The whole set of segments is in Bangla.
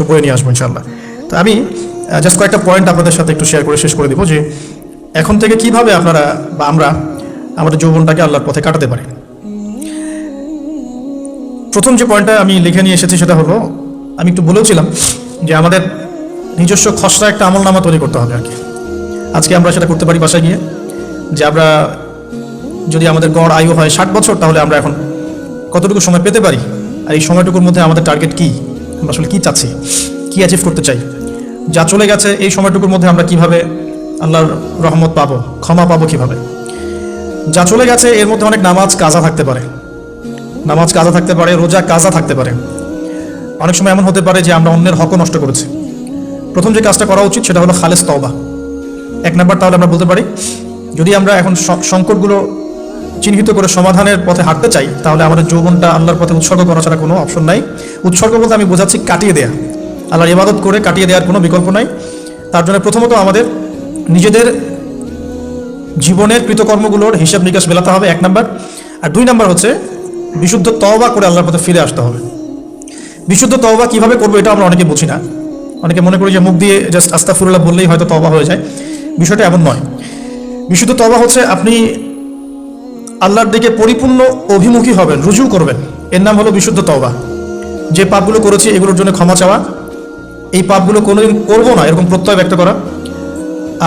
কিছু বয়ে নিয়ে আসব ইনশাল্লাহ তো আমি জাস্ট কয়েকটা পয়েন্ট আপনাদের সাথে একটু শেয়ার করে শেষ করে দিব যে, এখন থেকে কীভাবে আপনারা বা আমরা আমাদের যৌবনটাকে আল্লাহর পথে কাটাতে পারি। প্রথম যে পয়েন্টটা আমি লিখে নিয়ে এসেছি সেটা হলো, আমি একটু বলেওছিলাম যে আমাদের নিজস্ব খসড়া একটা আমলনামা তৈরি করতে হবে আর কি। আজকে আমরা সেটা করতে পারি বাসায় গিয়ে, যে আমরা যদি আমাদের গড় আয়ু হয় ষাট বছর, তাহলে আমরা এখন কতটুকু সময় পেতে পারি? আর এই সময়টুকুর মধ্যে আমাদের টার্গেট কি? আমরা আসলে কী চাচ্ছি? কী অ্যাচিভ করতে চাই? যা চলে গেছে, এই সময়টুকুর মধ্যে আমরা কীভাবে আল্লাহর রহমত পাবো, ক্ষমা পাবো কীভাবে? যা চলে গেছে, এর মধ্যে অনেক নামাজ কাজা থাকতে পারে। নামাজ কাজা থাকতে পারে, রোজা কাজা থাকতে পারে। অনেক সময় এমন হতে পারে যে আমরা অন্যের হকও নষ্ট করেছি। প্রথম যে কাজটা করা উচিত, সেটা হলো খালেস তওবা। এক নাম্বার তাহলে আমরা বলতে পারি, যদি আমরা এখন সংকটগুলো চিহ্নিত করে সমাধানের পথে হাঁটতে চাই, তাহলে আমাদের যৌবনটা আল্লাহর পথে উৎসর্গ করা ছাড়া কোনো অপশন নাই। উৎসর্গ বলতে আমি বোঝাচ্ছি কাটিয়ে দেয়া। আল্লাহর ইবাদত করে কাটিয়ে দেওয়ার কোনো বিকল্প নাই। তার জন্য প্রথমত আমাদের নিজেদের জীবনের কৃতকর্মগুলোর হিসাব নিকাশ মেলাতে হবে, এক নাম্বার। আর দুই নাম্বার হচ্ছে বিশুদ্ধ তওবা করে আল্লাহর পথে ফিরে আসতে হবে। বিশুদ্ধ তওবা কীভাবে করব এটা আমরা অনেকে বুঝি না। অনেকে মনে করি যে মুখ দিয়ে জাস্ট আস্তাফুরুল্লাহ বললেই হয়তো তওবা হয়ে যায়। বিষয়টা এমন নয়। বিশুদ্ধ তওবা হচ্ছে আপনি আল্লাহর দিকে পরিপূর্ণ অভিমুখী হবেন, রুজু করবেন। এর নাম হলো বিশুদ্ধ তওবা। যে পাপগুলো করেছি, এগুলোর জন্য ক্ষমা চাওয়া। এই পাপগুলো কোনোদিন করব না, এরকম প্রত্যয় ব্যক্ত করা।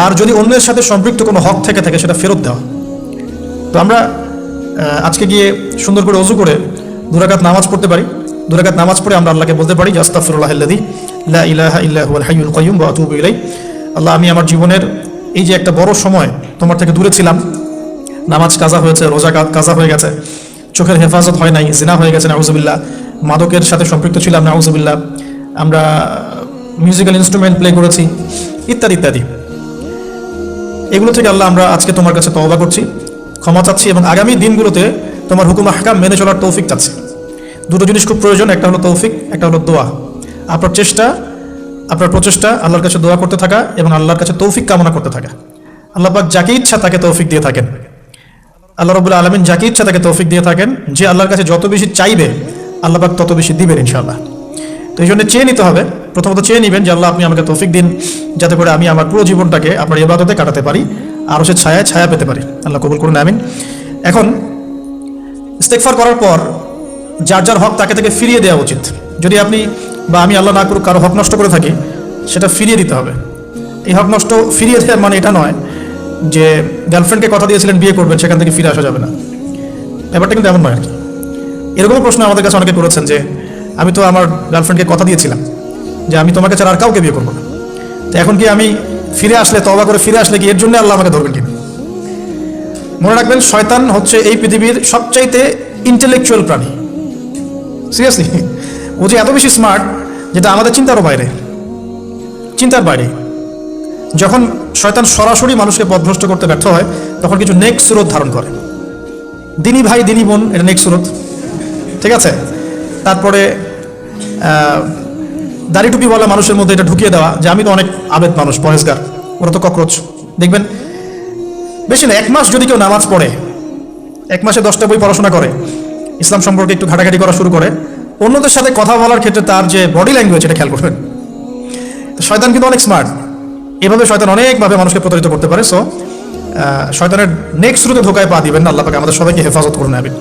আর যদি অন্যের সাথে সম্পৃক্ত কোনো হক থেকে থাকে, সেটা ফেরত দেওয়া। তো আমরা আজকে গিয়ে সুন্দর করে অজু করে দুরাকাত নামাজ পড়তে পারি। দুরাকাত নামাজ পড়ে আমরা আল্লাহকে বলতে পারি জাস্তাফিরুল্লাহ আল্লাদি লা ইলাহা ইল্লা হুয়াল হাইয়ুল কাইয়ুম ওয়া আতুবু ইলাই আল্লাহ, আমি আমার জীবনের এই যে একটা বড় সময় তোমার থেকে দূরে ছিলাম। নামাজ কাজা হয়েছে, রোজা কাজা হয়ে গেছে। চোখের হেফাজত হয় নাই, জিনা হয়ে গেছে, নাউজুবিল্লাহ। মাদকের সাথে সম্পৃক্ত ছিলাম, নাউজুবিল্লাহ। আমরা মিউজিক্যাল ইনস্ট্রুমেন্ট প্লে করেছি, ইত্যাদি ইত্যাদি। এগুলো থেকে আল্লাহ আমরা আজকে তোমার কাছে তওবা করছি, ক্ষমা চাচ্ছি এবং আগামী দিনগুলোতে তোমার হুকুম হাকাম মেনে চলার তৌফিক চাচ্ছি। দুটো জিনিস খুব প্রয়োজন, একটা হলো তৌফিক, একটা হলো দোয়া। আপনার চেষ্টা, আপনার প্রচেষ্টা, আল্লাহর কাছে দোয়া করতে থাকা এবং আল্লাহর কাছে তৌফিক কামনা করতে থাকা। আল্লাহ পাক যাকে ইচ্ছা তাকে তৌফিক দিয়ে থাকেন। আল্লাহ রবুল্লা আলমিন যাকে ইচ্ছা তাকে তৌফিক দিয়ে থাকেন। যে আল্লাহর কাছে যত বেশি চাইবে, আল্লাহ পাক তত বেশি দিবেন ইনশাআল্লাহ। তো এই জন্য চেয়ে নিতে হবে। প্রথমত চেয়ে নেবেন যে আল্লাহ আপনি আমাকে তৌফিক দিন, যাতে করে আমি আমার পুরো জীবনটাকে আপনার ইবাদতে কাটাতে পারি আরও সে ছায়ায় ছায়া পেতে পারি। আল্লাহ কবুল করুন, আমিন। এখন ইস্তেকফার করার পর যার যার হক তাকে তাকে ফিরিয়ে দেওয়া উচিত। যদি আপনি বা আমি আল্লাহ না করুক, কারও হক নষ্ট করে থাকি, সেটা ফিরিয়ে দিতে হবে। এই হক নষ্ট ফিরিয়ে দেওয়ার মানে এটা নয় যে গার্লফ্রেন্ডকে কথা দিয়েছিলেন, বিয়ে করবেন, সেখান থেকে ফিরে আসা যাবে না। ব্যাপারটা কিন্তু এমন নয় আর কি। এরকমও প্রশ্ন আমাদের কাছে অনেকে করেছেন যে, আমি তো আমার গার্লফ্রেন্ডকে কথা দিয়েছিলাম যে, আমি তোমাকে ছাড়া আর কাউকে বিয়ে করব না। তো এখন কি আমি ফিরে আসলে তবা করে ফিরে আসলে কি এর জন্য আল্লাহ আমাকে ধরবেন কিনা? মনে রাখবেন, শয়তান হচ্ছে এই পৃথিবীর সবচাইতে ইন্টেলেকচুয়াল প্রাণী। সিরিয়াসলি ও যে এত বেশি স্মার্ট যেটা আমাদের চিন্তারও বাইরে। চিন্তার বাইরে। যখন শয়তান সরাসরি মানুষকে পথভ্রষ্ট করতে ব্যর্থ হয়, তখন কিছু নেক সুরত ধারণ করে। দিনী ভাই, দিনী বোন, এটা নেক সুরত। ঠিক আছে? তারপরে দাড়ি টুপিওয়ালা মানুষের মধ্যে এটা ঢুকিয়ে দেওয়া, যে আমি তো অনেক আবেদ মানুষ পরেশগার ওরা তো ককরোচ। দেখবেন, বেশি না, এক মাস যদি কেউ নামাজ পড়ে, এক মাসে দশটা বই পড়াশোনা করে, ইসলাম সম্পর্কে একটু ঘাটাঘাটি করা শুরু করে, অন্যদের সাথে কথা বলার ক্ষেত্রে তার যে বডি ল্যাঙ্গুয়েজ এটা খেয়াল করবেন। শয়তান কিন্তু অনেক স্মার্ট এভাবে শয়তান অনেকভাবে মানুষকে প্রতারিত করতে পারে সো শয়তানের নেক্সট শুরুতে ধোকায় পা দিবেন না, আল্লাহ পাকে আমাদের সবাইকে হেফাজত করে নেবেন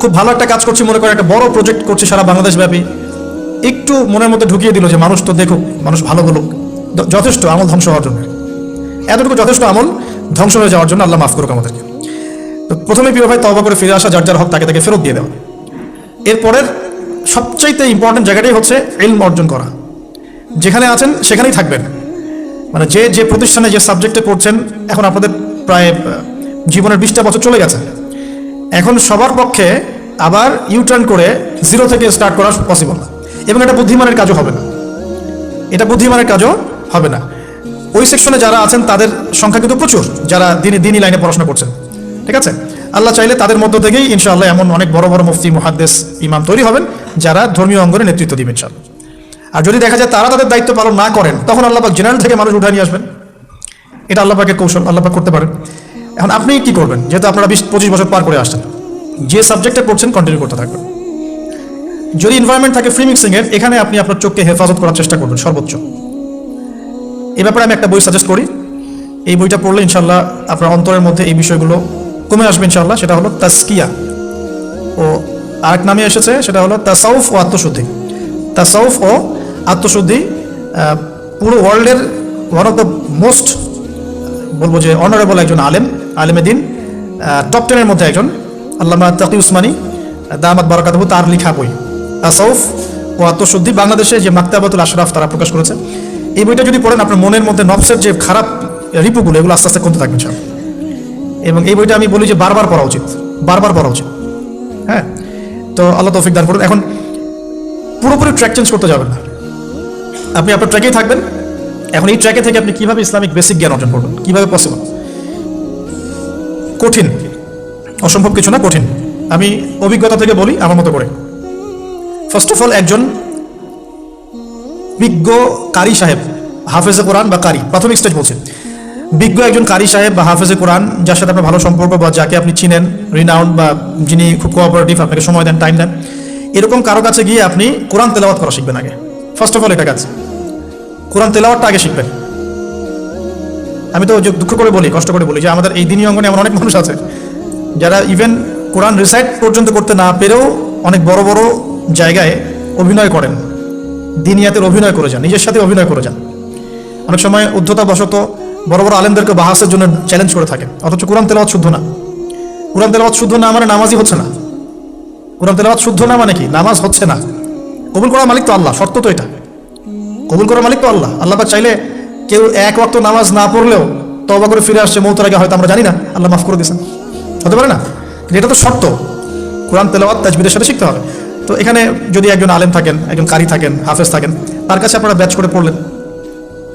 খুব ভালো একটা কাজ করছি, মনে করে একটা বড় প্রজেক্ট করছি সারা বাংলাদেশ ব্যাপী। একটু মনের মধ্যে ঢুকিয়ে দিল যে মানুষ তো দেখুক, মানুষ ভালো বলুক যথেষ্ট আমল ধ্বংস হওয়ার জন্য। এতটুকু যথেষ্ট আমল ধ্বংস হয়ে যাওয়ার জন্য আল্লাহ মাফ করুক আমাদেরকে। তো প্রথমে প্রিয় ভাই তবা করে ফিরে আসা, যার যার হক তাকে তাকে ফেরত দিয়ে দেওয়া। এরপরের সবচাইতে ইম্পর্টেন্ট জায়গাটাই হচ্ছে এলম অর্জন করা। যেখানে আছেন সেখানেই থাকবেন। মানে যে যে প্রতিষ্ঠানে যে সাবজেক্টে পড়ছেন, এখন আপনাদের প্রায় জীবনের বিশটা বছর চলে গেছে। এখন সবার পক্ষে আবার ইউটার্ন করে জিরো থেকে স্টার্ট করা পসিবল না। এবং এটা বুদ্ধিমানের কাজও হবে না। এটা বুদ্ধিমানের কাজও হবে না। ওই সেকশনে যারা আছেন, তাদের সংখ্যা কিন্তু প্রচুর, যারা দিনে, দিনই লাইনে পড়াশোনা করছেন। ঠিক আছে? আল্লাহ চাইলে তাদের মধ্য থেকেই ইনশাআল্লাহ এমন অনেক বড় বড় মুফতি, মুহাদ্দেস, ইমাম তৈরি হবেন, যারা ধর্মীয় অঙ্গনে নেতৃত্ব দিবেন, ইনশাআল্লাহ। আর যদি দেখা যায় তারা তাদের দায়িত্ব পালন না করেন, তখন আল্লাপাক জেনারেল থেকে মানুষ উঠে নিয়ে আসবেন। এটা আল্লাপাকের কৌশল আল্লাপাক করতে পারেন। এখন আপনি কি করবেন? যেহেতু আপনারা বিশ, পঁচিশ বছর পার করে আসছেন। যে সাবজেক্টে পড়ছেন কন্টিনিউ করতে থাকবেন। যদি এনভায়রনমেন্ট থাকে ফ্রি মিক্সিংয়ের এখানে আপনি আপনার চোখকে হেফাজত করার চেষ্টা করবেন, সর্বোচ্চ। এই ব্যাপারে আমি একটা বই সাজেস্ট করি। এই বইটা পড়লে ইনশাল্লাহ আপনার অন্তরের মধ্যে এই বিষয়গুলো কমে আসবে ইনশাল্লাহ সেটা হলো তাস্কিয়া ও আরেক নামে এসেছে, সেটা হলো তাসাউফ ও আত্মশুদ্ধি। তাসাউফ ও আত্মশুদ্ধি পুরো ওয়ার্ল্ডের ওয়ান অফ দ্য মোস্ট বলব যে অনারেবল একজন আলেম, আলেমে দিন টপ টেনের মধ্যে একজন, আল্লামা তাকি উসমানী, দামাত বারাকাতবু তার লিখা বই, তাসাউফ ও আত্মশুদ্ধি বাংলাদেশে যে মাক্তাবাতুল আশরাফ তারা প্রকাশ করেছে। এই বইটা যদি পড়েন, আপনার মনের মধ্যে নবসের যে খারাপ রিপুগুলো, এগুলো আস্তে আস্তে কমতে থাকবে। এবং এই বইটা আমি বলি যে বারবার পড়া উচিত, বারবার পড়া উচিত। হ্যাঁ? তো আল্লাহ তৌফিক দান করুন। এখন পুরোপুরি ট্র্যাক চেঞ্জ করতে যাবেন না। আপনি আপনার ট্র্যাকেই থাকবেন। এখন এই ট্র্যাকে থেকে আপনি কীভাবে ইসলামিক বেসিক জ্ঞান অর্জন করবেন? কীভাবে পসিবল কঠিন। অসম্ভব কিছু না, কঠিন। আমি অভিজ্ঞতা থেকে বলি, আমার মতো করে। ফার্স্ট অফ অল একজন বিজ্ঞ কারি সাহেব, হাফেজে কোরআন বা কারি প্রাথমিক স্টেজ বলছে। বিজ্ঞ একজন কারি সাহেব বা হাফেজে কোরআন, যার সাথে আপনার ভালো সম্পর্ক বা যাকে আপনি চিনেন রিনাউন্ড বা যিনি খুব কোঅপারেটিভ আপনাকে সময় দেন টাইম দেন, এরকম কারও কাছে গিয়ে আপনি কোরআন তেলাওয়াত করা শিখবেন আগে। ফার্স্ট অফ অল এটা কাজ কোরআন তেলাওয়াতটা আগে শিখবেন। আমি তো দুঃখ করে বলি, কষ্ট করে বলি যে আমাদের এই দিনী অঙ্গনে এমন অনেক মানুষ আছে, যারা ইভেন কোরআন রিসাইট পর্যন্ত করতে না পেরেও অনেক বড় বড় জায়গায় অভিনয় করেন। দিনিয়াতের অভিনয় করে যান, নিজের সাথে অভিনয় করে যান। অনেক সময় উদ্ধতা বশত বড় বড় আলেমদেরকে বাহাসের জন্য চ্যালেঞ্জ করে থাকেন অথচ কোরআন তেলাওয়াত শুদ্ধ না। কোরআন তেলাওয়াত শুদ্ধ না মানে নামাজই হচ্ছে না। কোরআন তেলাওয়াত শুদ্ধ না মানে কি? নামাজ হচ্ছে না। কবুল করার মালিক তো আল্লাহ, শর্ত তো এটা। কবুল করার মালিক তো আল্লাহ। আল্লাহ চাইলে কেউ এক ওয়াক্ত নামাজ না পড়লেও তবা করে ফিরে আসছে, মৌতের আগে হয়তো, আমরা জানি না। আল্লাহ মাফ করে দিয়েছেন। হতে পারে না? এটা তো শর্ত। কোরআন, তেলাওয়াত, তাজবিদের সাথে শিখতে হবে। তো এখানে যদি একজন আলেম থাকেন, একজন কারি থাকেন, হাফেজ থাকেন, তার কাছে আপনারা ব্যাচ করে পড়লেন।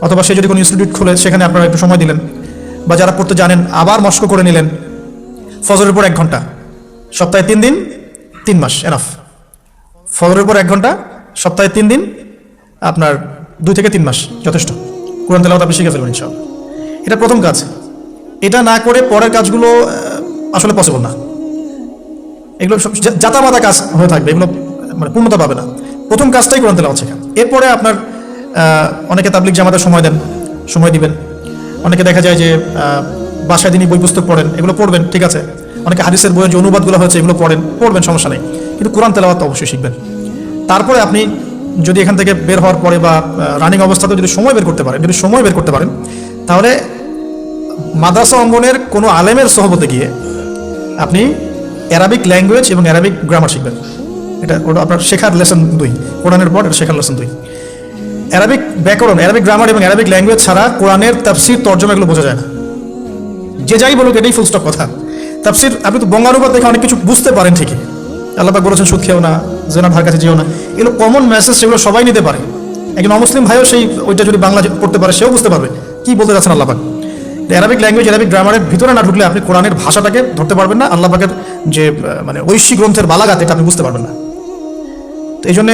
অথবা সে যদি কোনো ইনস্টিটিউট খুলে, সেখানে আপনারা একটু সময় দিলেন। বা যারা পড়তে জানেন, আবার মস্ক করে নিলেন। ফজরের পর এক ঘণ্টা। সপ্তাহে তিন দিন, তিন মাস, এনাফ। ফজরের পর এক ঘণ্টা, সপ্তাহে তিন দিন, আপনার দুই থেকে তিন মাস যথেষ্ট। কোরআন তেলাওয়াত আপনি শিখে ফেলবেন ইনশাআল্লাহ। এটা প্রথম কাজ। এটা না করে পরের কাজগুলো আসলে পসিবল না। এগুলো সব যা- জাতামাতা কাজ হয়ে থাকবে, এগুলো মানে পূর্ণতা পাবে না। প্রথম কাজটাই কোরআন তেলাওয়াত শেখা। এরপরে আপনার অনেকে তাবলিক জামাতে সময় দেন, সময় দিবেন। অনেকে দেখা যায় যে বাসায় তিনি বই পুস্তক পড়েন, এগুলো পড়বেন, ঠিক আছে। অনেকে হাদিসের বইয়ের যে অনুবাদগুলো হয়েছে, এগুলো পড়েন, পড়বেন, সমস্যা নেই। কিন্তু কোরআন তেলাওয়াত অবশ্যই শিখবেন। তারপরে আপনি যদি এখান থেকে বের হওয়ার পরে বা রানিং অবস্থাতে যদি সময় বের করতে পারেন, যদি সময় বের করতে পারেন, তাহলে মাদ্রাসা অঙ্গনের কোনো আলেমের সহবতে গিয়ে আপনি অ্যারাবিক ল্যাঙ্গুয়েজ এবং অ্যারাবিক গ্রামার শিখবেন। এটা ওটা আপনার শেখার লেসন দুই। কোরআনের পর এটা শেখার লেসন দুই। অ্যারাবিক ব্যাকরণ অ্যারাবিক গ্রামার এবং অ্যারাবিক ল্যাঙ্গুয়েজ ছাড়া কোরআনের তাফসির তর্জমা এগুলো বোঝা যায় না। যে যাই বলুক, এটাই ফুল স্টপ কথা। তাফসির, আপনি তো বঙ্গানুবাদ দেখে অনেক কিছু বুঝতে পারেন ঠিকই। আল্লাহ পাক বলেছেন, সুদ খেও না, জেনা ধার কাছে যেও না। এগুলো কমন মেসেজ সেগুলো সবাই নিতে পারে। একজন অমুসলিম ভাইও সেই, ওইটা যদি বাংলা পড়তে পারে, সেও বুঝতে পারবে। কি বলতে যাচ্ছেন আল্লাহ পাক? অ্যারাবিক ল্যাঙ্গুয়েজ অ্যারাবিক গ্রামারের ভিতরে না ঢুকলে আপনি কোরআনের ভাষাটাকে ধরতে পারবেন না, আল্লাহ পাকের যে মানে ঐশী গ্রন্থের বালাগাত এটা আপনি বুঝতে পারবেন না। তো এই জন্য,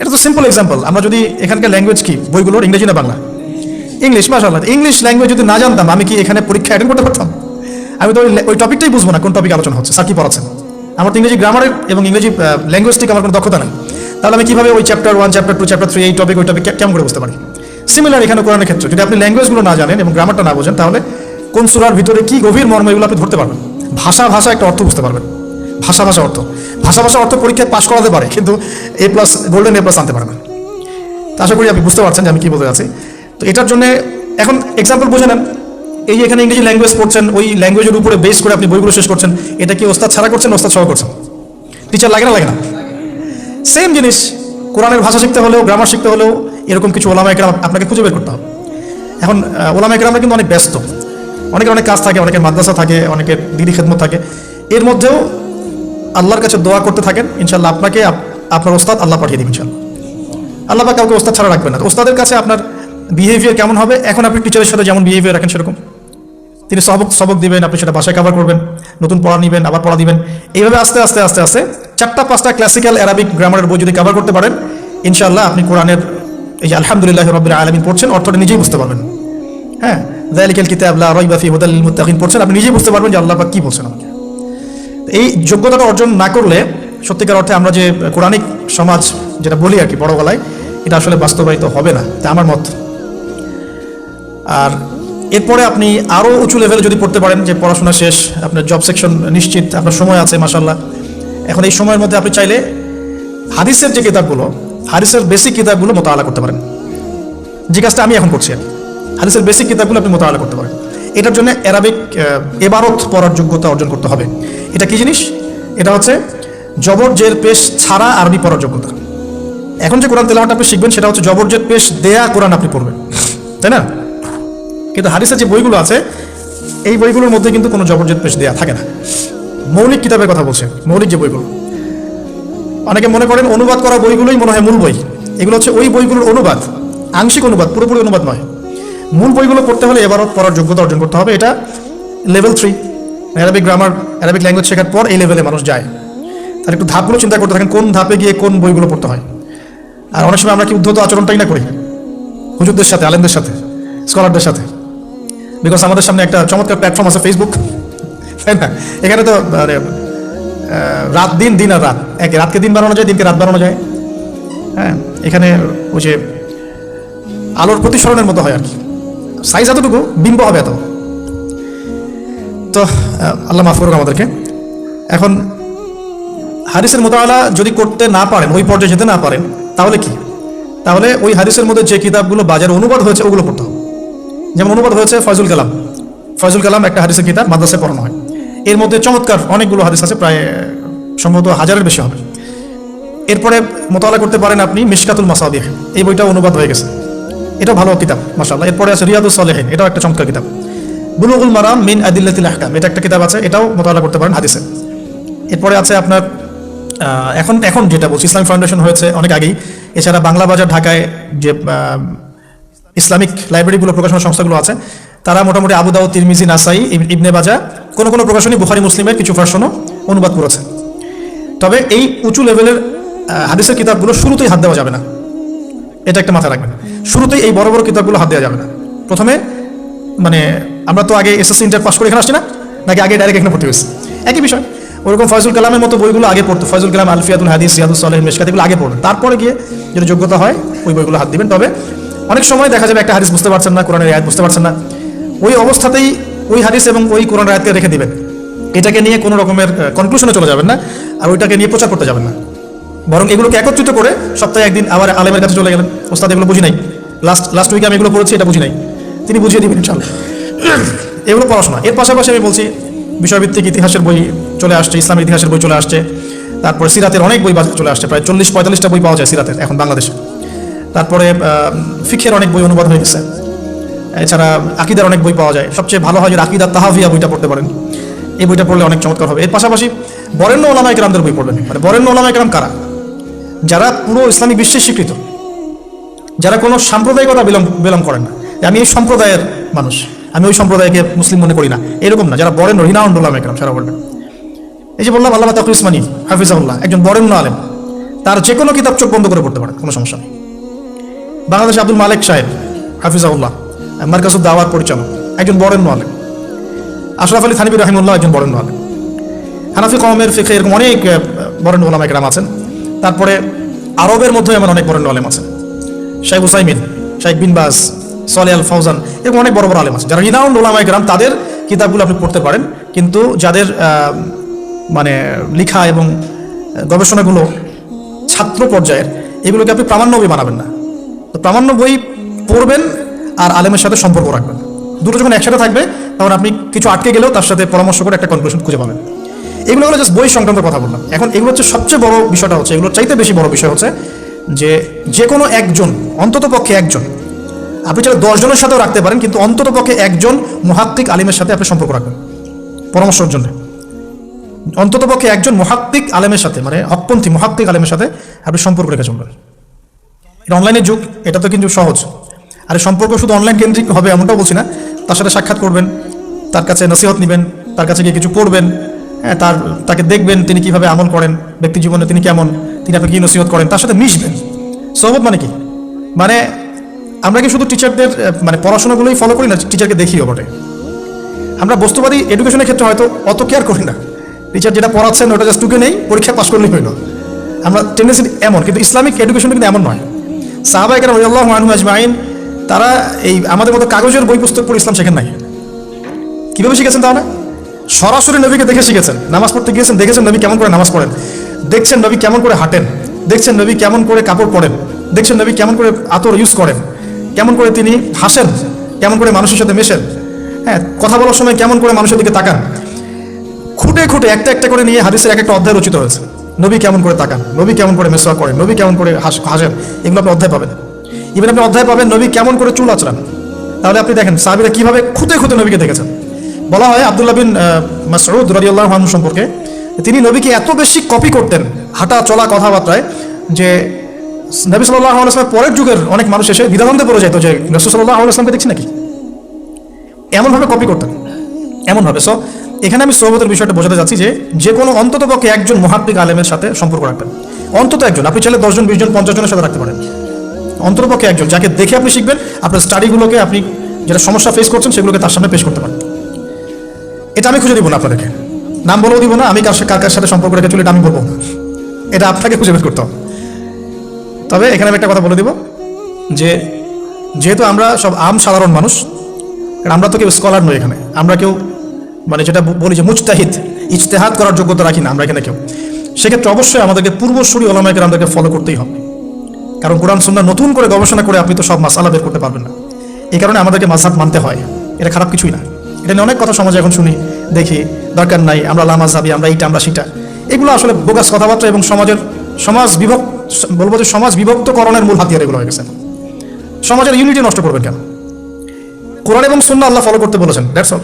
এটা তো সিম্পল এক্সাম্পল আমরা যদি এখানকার ল্যাঙ্গুয়েজ কি, বইগুলোর ইংরেজি না বাংলা? ইংলিশ মাসাল্লাহ ইংলিশ ল্যাঙ্গুয়েজ যদি না জানতাম, আমি কি এখানে পরীক্ষা অ্যাটেন্ড করতে পারতাম? আমি তো ওই টপিকটাই বুঝব না কোন টপিক আলোচনা হচ্ছে। স্যার কি পড়াচ্ছেন? আমার তো ইংরেজি গ্রামারের এবং ইংরেজি ল্যাঙ্গুয়েজটিক আমার কোনো দক্ষতা নেই। তাহলে আমি কীভাবে ওই chapter one chapter two chapter three এই টপিক ওই টপিক কেমন করে বুঝতে পারি? সিমিলার এখানে কোরআনের ক্ষেত্রে। যদি আপনি ল্যাঙ্গুয়েজগুলো না জানেন এবং গ্রামারটা না বোঝেন, তাহলে কোন সুরার ভিতরে কি গভীর মর্ম এগুলো আপনি ধরতে পারবেন? ভাষা ভাষা একটা অর্থ বুঝতে পারবেন। ভাষা ভাষা অর্থ। ভাষা ভাষা অর্থ পরীক্ষায় পাশ করাতে পারে, কিন্তু A plus golden A plus আনতে পারে না। আশা করি আপনি বুঝতে পারছেন যে আমি কি বলতে যাচ্ছি। তো এটার জন্য এখন এক্সাম্পল বুঝে নেন। এই এখানে ইংরেজি ল্যাঙ্গুয়েজ পড়ছেন, ওই ল্যাঙ্গুয়েজের উপরে বেস করে আপনি বইগুলো শেষ করছেন, এটা কি ওস্তাদ ছাড়া করছেন, ওস্তাদ সহ করছেন? টিচার লাগে না লাগে না? সেম জিনিস, কোরআনের ভাষা শিখতে হলেও গ্রামার শিখতে হলেও, এরকম কিছু ওলামা একরাম আপনাকে খুঁজে বের করতে হবে। এখন ওলামা একরামরা কিন্তু অনেক ব্যস্ত। অনেকের অনেক কাজ থাকে, অনেকের মাদ্রাসা থাকে, অনেকের দিদি খেদমত থাকে। এর মধ্যেও আল্লাহর কাছে দোয়া করতে থাকেন ইনশাল্লাহ আপনাকে আপনার ওস্তাদ আল্লাহ পাঠিয়ে দিবেন ইনশাল্লাহ আল্লাহ পাক কাউকে ওস্তাদ ছাড়া রাখবেন না। ওস্তাদের কাছে আপনার বিহেভিয়ার কেমন হবে? এখন আপনি টিচারের সাথে যেমন বিহেভিয়ার রাখেন সেরকম। তিনি সবক সবক দিবেন, আপনি সেটা বাসায় কভার করবেন, নতুন পড়া নেবেন, আবার পড়া দিবেন। এইভাবে আস্তে আস্তে আস্তে আস্তে চারটা, পাঁচটা ক্লাসিক্যাল অ্যারাবিক গ্রামারের বই যদি কভার করতে পারেন, ইনশাআল্লাহ আপনি কোরআনের এই যে আলহামদুলিল্লাহ রবিল আলমিন পড়ছেন, অর্থটা নিজেই বুঝতে পারবেন। হ্যাঁ দায়ালিকাল কিতাব লা রাইবা ফি হুদাল মুত্তাকিন পড়ছেন, আপনি নিজেই বুঝতে পারবেন যে আল্লাহ পাক কি বলছেন আমাকে। এই যোগ্যতাটা অর্জন না করলে, সত্যিকার অর্থে আমরা যে কোরআনিক সমাজ যেটা বলি আর কি বড় গলায়, এটা আসলে বাস্তবায়িত হবে না, তা আমার মত। আর এরপরে আপনি আরও উঁচু লেভেলে যদি পড়তে পারেন, যে পড়াশোনা শেষ, আপনার জব সেকশন নিশ্চিত, আপনার সময় আছে মাসাল্লাহ এখন এই সময়ের মধ্যে আপনি চাইলে হাদিসের যে কিতাবগুলো, হাদিসের বেসিক কিতাবগুলো মোতালা করতে পারেন। যে কাজটা আমি এখন করছি হাদিসের বেসিক কিতাবগুলো আপনি মোতালা করতে পারেন। এটার জন্য অ্যারাবিক এবারত পড়ার যোগ্যতা অর্জন করতে হবে। এটা কি জিনিস? এটা হচ্ছে জবর জের পেশ ছাড়া আরবি পড়ার যোগ্যতা। এখন যে কোরআন তেলাওয়াত আপনি শিখবেন, সেটা হচ্ছে জবর জের পেশ দেয়া কোরআন আপনি পড়বেন। তাই না? কিন্তু হাদিসের যে বইগুলো আছে, এই বইগুলোর মধ্যে কিন্তু কোনো জবরজেদ পেশ দেওয়া থাকে না। মৌলিক কিতাবের কথা বলছেন মৌলিক যে বইগুলো। অনেকে মনে করেন অনুবাদ করা বইগুলোই মনে হয় মূল বই। এগুলো হচ্ছে ওই বইগুলোর অনুবাদ, আংশিক অনুবাদ, পুরোপুরি অনুবাদ নয়। মূল বইগুলো পড়তে হলে এবারও পড়ার যোগ্যতা অর্জন করতে হবে। এটা level three Arabic grammar Arabic language শেখার পর এই লেভেলে মানুষ যায়। তার একটু ধাপগুলো চিন্তা করতে থাকেন, কোন ধাপে গিয়ে কোন বইগুলো পড়তে হয়। আর অনেক সময় আমরা কি উদ্ধত আচরণটাই না করি। হুজুরদের সাথে, আলেমদের সাথে স্কলারদের সাথে। বিকজ আমাদের সামনে একটা চমৎকার প্ল্যাটফর্ম আছে ফেসবুক তাই না? এখানে তো রাত দিন দিন আর রাত। এক রাতকে দিন বানানো যায়, দিনকে রাত বানানো যায়। হ্যাঁ এখানে ওই যে আলোর প্রতিসরণের মতো হয় আর কি। সাইজ এতটুকু, বিম্ব হবে এত। তো আল্লাহ মাফ করুক আমাদেরকে। এখন হারিসের মোতাবেলা যদি করতে না পারেন, ওই পর্যায়ে যেতে না পারেন, তাহলে কি? তাহলে ওই হারিসের মধ্যে যে কিতাবগুলো বাজারে অনুবাদ হয়েছে, ওগুলো পড়তে হবে। যেমন অনুবাদ হয়েছে ফয়জুল কালাম। ফয়জুল কালাম একটা হাদিসের কিতাব, মাদ্রাসায় পড়ানো হয়। এর মধ্যে চমৎকার অনেকগুলো হাদিস আছে, প্রায়, সম্ভবত হাজারের বেশি হবে। এরপরে মোতালা করতে পারেন আপনি মিশকাতুল মাসাবিহ। এই বইটা অনুবাদ হয়ে গেছে। এটা ভালো কিতাব মাসাল্লাহ এরপরে আছে রিয়াদুল সালেহিন, এটাও একটা চমৎকার কিতাব। বুলুগুল মারাম মিন আদিল্লাতিল আহকাম, এটা একটা কিতাব আছে, এটাও মোতালা করতে পারেন হাদিসে। এরপরে আছে আপনার এখন এখন যেটা বলছি, ইসলাম ফাউন্ডেশন হয়েছে অনেক আগেই। এছাড়া বাংলা বাজার ঢাকায় যে ইসলামিক লাইব্রেরিগুলো প্রকাশনা সংস্থাগুলো আছে। তারা মোটামুটি আবু দাউদ, তিরমিজি, নাসাই, ইব- ইবনে বাজা কোনো কোনো প্রকাশনী বুখারি, মুসলিমের কিছু ভার্সনও অনুবাদ করেছে। তবে এই উঁচু লেভেলের হাদিসের কিতাবগুলো শুরুতেই হাত দেওয়া যাবে না। এটা একটা মাথায় রাখবেন। শুরুতেই এই বড় বড় কিতাবগুলো হাত দেওয়া যাবে না। প্রথমে মানে আমরা তো আগে এসএসসি ইন্টার পাস করে এখানে আসছি না? নাকি আগে ডাইরেক্ট এখানে ভর্তি হয়েছে? একই বিষয়। ওরকম ফয়জুল কালামের মতো বইগুলো আগে পড়তো। ফয়জুল কালাম আলফিয়াদুল হাদিস সিয়াদুল সালেহ মেশকাত এগুলো আগে পড়বেন তারপরে গিয়ে যদি যোগ্যতা হয়, ওই বইগুলো হাত দিবেন। তবে অনেক সময় দেখা যাবে একটা হাদিস বুঝতে পারছেন না, কোরআনের আয়াত বুঝতে পারছেন না। ওই অবস্থাতেই ওই হাদিস এবং ওই কোরআন আয়াতকে রেখে দিবেন। এটাকে নিয়ে কোনো রকমের কনক্লুশনে চলে যাবেন না আর ওইটাকে নিয়ে প্রচার করতে যাবেন না। বরং এগুলোকে একত্রিত করে সপ্তাহে একদিন আবার আলেমের কাছে চলে গেলেন। ওস্তাদ, এগুলো বুঝি নাই। লাস্ট লাস্ট উইকে আমি এগুলো পড়েছি, এটা বুঝি নাই। তিনি বুঝিয়ে দিবেন এগুলো পড়াশোনা। এর পাশাপাশি আমি বলছি, বিষয়ভিত্তিক ইতিহাসের বই চলে আসছে, ইসলামের ইতিহাসের বই চলে আসছে। তারপরে সিরাতের অনেক বই চলে আসছে, প্রায় চল্লিশ পঁয়তাল্লিশটা বই পাওয়া যায় সিরাতের, এখন বাংলাদেশে। তারপরে ফিখের অনেক বই অনুবাদ হয়ে গেছে। এছাড়া আকিদার অনেক বই পাওয়া যায়। সবচেয়ে ভালো হয় যে আকিদা তাহাভিয়া বইটা পড়তে পারেন। এই বইটা পড়লে অনেক চমৎকার হবে। এর পাশাপাশি বরেণ্য ওলামা একরামদের বই পড়বেন। মানে বরেণ্য ওলামা একরাম কারা? যারা পুরো ইসলামিক বিশ্বে স্বীকৃত। যারা কোনো সাম্প্রদায়িকতা বিলম্ব বিলং করেন না। আমি এই সম্প্রদায়ের মানুষ। আমি ওই সম্প্রদায়কে মুসলিম মনে করি না। এরকম না। যারা বরেণ্য, রিনাউন্ড ওলামা একরাম সারা বলবেন এই যে বললাম আল্লাহ তাকুল ইসমানি হাফিজাউল্লাহ একজন বরেণ্য আলেম। তার যে কোনো কিতাব চোখ বন্ধ করে পড়তে পারে কোনো সমস্যা নেই। বাংলাদেশ আব্দুল মালিক সাহেব হাফিজাউল্লাহ মার্কাজুদ দাওয়ার পরিচালক, একজন বরেণ্য আলেম। আশরাফ আলী থানিবি রহিমুল্লাহ একজন বরেণ্য আলেম। হানাফি কমের ফিখে এরকম অনেক বরেণ্য ওলামা একরাম আছেন। তারপরে আরবের মধ্যে এমন অনেক বরেণ্য আলেম আছেন। শাইখ হুসাইমিন শাইখ বিন বাস সলে আল ফৌজান এরকম অনেক বড় বড় আলেম আছে যারা রিনাউন্ড ওলামা একরাম, তাদের কিতাবগুলো আপনি পড়তে পারেন। কিন্তু যাদের মানে লেখা এবং গবেষণাগুলো ছাত্র পর্যায়ের, এগুলোকে আপনি প্রামাণ্য বই বানাবেন না। প্রামাণ্য বই পড়বেন আর আলেমের সাথে সম্পর্ক রাখবেন। দুটো যখন একসাথে থাকবে, তখন আপনি কিছু আটকে গেলেও তার সাথে পরামর্শ করে একটা কনক্লুশন খুঁজে পাবেন। এগুলো হলো জাস্ট বই সংক্রান্ত কথা বললাম। এখন এগুলো হচ্ছে সবচেয়ে বড় বিষয়টা হচ্ছে, এগুলোর চাইতে বেশি বড় বিষয় হচ্ছে যে যে কোনো একজন, অন্তত পক্ষে একজন, আপনি চাইলে দশজনের সাথেও রাখতে পারেন, কিন্তু অন্তত পক্ষে একজন মহাত্মিক আলিমের সাথে আপনি সম্পর্ক রাখবেন, পরামর্শের জন্য। অন্তত পক্ষে একজন মহাত্মিক আলেমের সাথে মানে হকপন্থী মহাত্মিক আলেমের সাথে আপনি সম্পর্ক রেখে চলবেন। এটা অনলাইনের যুগ, এটা তো কিন্তু সহজ। আর সম্পর্ক শুধু অনলাইন কেন্দ্রিক হবে এমনটাও বলছি না। তার সাথে সাক্ষাৎ করবেন, তার কাছে নসিহত নেবেন, তার কাছে গিয়ে কিছু পড়বেন হ্যাঁ তার, তাকে দেখবেন তিনি কীভাবে আমল করেন, ব্যক্তি জীবনে তিনি কেমন, তিনি আপনাকে কী নসিহত করেন, তার সাথে মিশবেন। সহবত মানে কি? মানে আমরা কি শুধু টিচারদের মানে পড়াশোনাগুলোই ফলো করি না টিচারকে দেখিও বটে। আমরা বস্তুবাদী এডুকেশনের ক্ষেত্রে হয়তো অত কেয়ার করি না। টিচার যেটা পড়াচ্ছেন, ওটা জাস্ট টুকে নেই পরীক্ষা পাশ করলেই হইল। আমরা টেন্ডেন্সি এমন, কিন্তু ইসলামিক এডুকেশন কিন্তু এমন নয়। সাহাবাই কেন আল্লাহ আনহু আজমাইন, তারা এই আমাদের মতো কাগজের বই পুস্তক পড়ে ইসলাম শেখেন নাই। কীভাবে শিখেছেন তাহলে সরাসরি নবীকে দেখে শিখেছেন। নামাজ পড়তে গিয়েছেন, দেখেছেন নবী কেমন করে নামাজ পড়েন। দেখছেন নবী কেমন করে হাঁটেন। দেখছেন নবী কেমন করে কাপড় পরেন। দেখছেন নবী কেমন করে আতর ইউজ করেন। কেমন করে তিনি হাসেন। কেমন করে মানুষের সাথে মেশেন। হ্যাঁ কথা বলার সময় কেমন করে মানুষের দিকে তাকান। খুঁটে খুঁটে একটা একটা করে নিয়ে হাদিসের এক একটা অধ্যায় রচিত হয়েছে। নবী কেমন করে তাকান? নবী কেমন করে মেসোয়া করেন? নবী কেমন করে হাস- হাসেন? এগুলো আপনি অধ্যায় পাবেন। ইভেন আপনি অধ্যায় পাবেন নবী কেমন করে চুল আচড়ান? তাহলে আপনি দেখেন সাহাবিরা কীভাবে খুঁতে খুঁতে নবীকে দেখেছেন। বলা হয় আব্দুল্লাহ বিন আহ, মাসউদ রাদিয়াল্লাহু সম্পর্কে তিনি নবীকে এত বেশি কপি করতেন হাঁটা চলা কথাবার্তায় যে নবী সাল্লাহ আলাইসলামের পরের যুগের অনেক মানুষ এসে দ্বিধাদ্বন্দ্বে পড়ে যেত যে রসুল সাল্লাহ আলাইসলামকে দেখছি নাকি? এমনভাবে কপি করতেন। এমনভাবে। সো এখানে আমি সৌবতের বিষয়টা বোঝাতে যাচ্ছি যে যে কোনো অন্তত পক্ষে একজন মহাত্মিক আলেমের সাথে সম্পর্ক রাখবেন। অন্তত একজন। আপনি চাইলে দশজন, বিশজন পঞ্চাশ জনের সাথে রাখতে পারেন। অন্তত পক্ষে একজন। যাকে দেখে আপনি শিখবেন, আপনার স্টাডিগুলোকে আপনি যেটা সমস্যা ফেস করছেন, সেগুলোকে তার সামনে পেশ করতে পারেন। এটা আমি খুঁজে দিব না আপনাদেরকে। নাম বলেও দিব না, আমি কার কার কার সাথে সম্পর্ক রেখে চলে এটা আমি বলব এটা আপনাকে খুঁজে বের করতে হবে। তবে এখানে আমি একটা কথা বলে দিব, যে যেহেতু আমরা সব আম সাধারণ মানুষ আমরা তো কেউ স্কলার নই এখানে। আমরা কেউ মানে যেটা বলি যে মুজতাহিদ, ইজতেহাদ করার যোগ্যতা রাখি না, আমরা এখানে কেউ। সেক্ষেত্রে অবশ্যই আমাদেরকে পূর্বসূরি ওলামাইকে আমাদেরকে ফলো করতেই হবে। কারণ কোরআন, সুন্নাহ নতুন করে গবেষণা করে আপনি তো সব মাসালা বের করতে পারবেন না। এই কারণে আমাদেরকে মাসাব মানতে হয়। এটা খারাপ কিছুই না। এটা নিয়ে অনেক কথা সমাজে এখন শুনি, দেখি, দরকার নাই, আমরা লামাজাবি আমরা এইটা, আমরা সেটা। এগুলো আসলে বোগাস কথাবার্তা এবং সমাজের সমাজ বিভক্ত, বলব যে সমাজ বিভক্তকরণের মূল হাতিয়ার এগুলো হয়ে গেছে। সমাজের ইউনিটি নষ্ট করবেন কেন? কোরআন এবং সুন্না আল্লাহ ফলো করতে বলেছেন দ্যাটস অল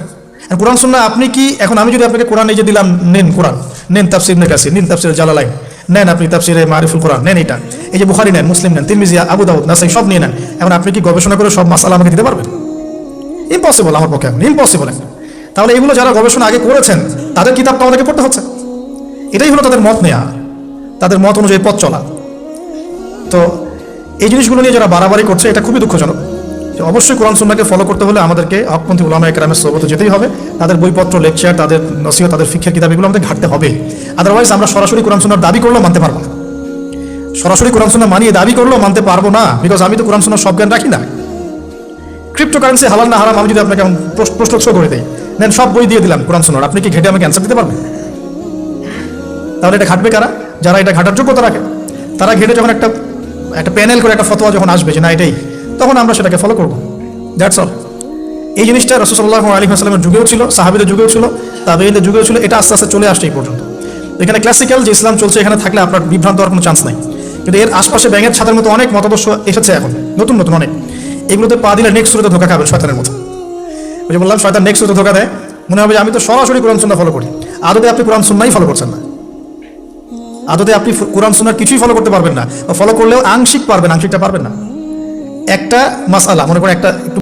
কোরআন সুন্না আপনি কি, এখন আমি যদি আপনাকে কোরআন এই যে দিলাম, নেন কোরআন নেন তাফসির নে কাসির নিন তাফসির জালালাইন, নেন আপনি তাফসিরে মারিফুল কোরআন, নেন এটা। এই যে বুখারি নেন, মুসলিম নেন, তিরমিজি, আবু দাউদ, নাসাই, সব নিয়ে নেন। এখন আপনি কি গবেষণা করে সব মাসালা আমাকে দিতে পারবেন? ইম্পসিবল আমার পক্ষে এখন ইম্পসিবল তাহলে এগুলো যারা গবেষণা আগে করেছেন, তাদের কিতাব তো আমাদেরকে পড়তে হচ্ছে। এটাই হলো তাদের মত নেয়া, তাদের মত অনুযায়ী পথ চলা। তো এই জিনিসগুলো নিয়ে যারা বাড়াবাড়ি করছে, এটা খুবই দুঃখজনক। অবশ্যই কোরআন সুন্নাকে ফলো করতে হলে আমাদেরকে হকপন্থী উলামা একরামের সোবতে যেতেই হবে। তাদের বইপত্র লেকচার তাদের নসিহত, তাদের শিক্ষার কিতাব এগুলো আমাদের ঘাটতে হবে। আদারওয়াইজ আমরা সরাসরি কোরআন সুন্নার দাবি করলেও মানতে পারব না। সরাসরি কোরআন সুন্না মানিয়ে দাবি করলেও মানতে পারব না। বিকজ আমি তো কোরআন সুন্নার সব জ্ঞান রাখি না। ক্রিপ্টোকারেন্সি হালাল না হারাম, আমি যদি আপনাকে প্রশ্ন করে দিই দেন সব বই দিয়ে দিলাম কোরআন সুন্নার আপনি কি ঘেটে আমাকে অ্যান্সার দিতে পারবেন? তাহলে এটা ঘাটবে কারা? যারা এটা ঘাটার যোগ্যতা রাখে, তারা ঘেটে যখন একটা একটা প্যানেল করে একটা ফতোয়া যখন আসবে যে না, এটাই। তখন আমরা সেটাকে ফলো করব। দ্যাটস অল এই জিনিসটা রসুল্লাহ আলী আসলামের যুগেও ছিল, সাহাবিদের যুগেও ছিল তাবেইদের যুগেও ছিল, এটা আস্তে আস্তে চলে আসছে এই পর্যন্ত। এখানে ক্লাসিক্যাল যে ইসলাম চলছে, এখানে থাকলে আপনার বিভ্রান্ত হওয়ার কোনো চান্স নাই। কিন্তু এর আশপাশে ব্যাঙের ছাদের মতো অনেক মতাদর্শ এসেছে এখন, নতুন নতুন অনেক। এগুলোতে পা দিলে নেক্সট শুরুতে ধোকা খাবেন শয়তানের মতো। ওই যে বললাম, শয়তান নেক্সট শুরুতে ধোকা দেয়, মনে হবে যে আমি তো সরাসরি কোরআন সুন্না ফলো করি। আদতে আপনি কোরআন সুন্নাই ফলো করছেন না। আদতে আপনি কোরআন সুন্নার কিছুই ফলো করতে পারবেন না। ফলো করলেও আংশিক পারবেন, আংশিকটা পারবেন না। একটা মাসালা মনে করেন একটা একটু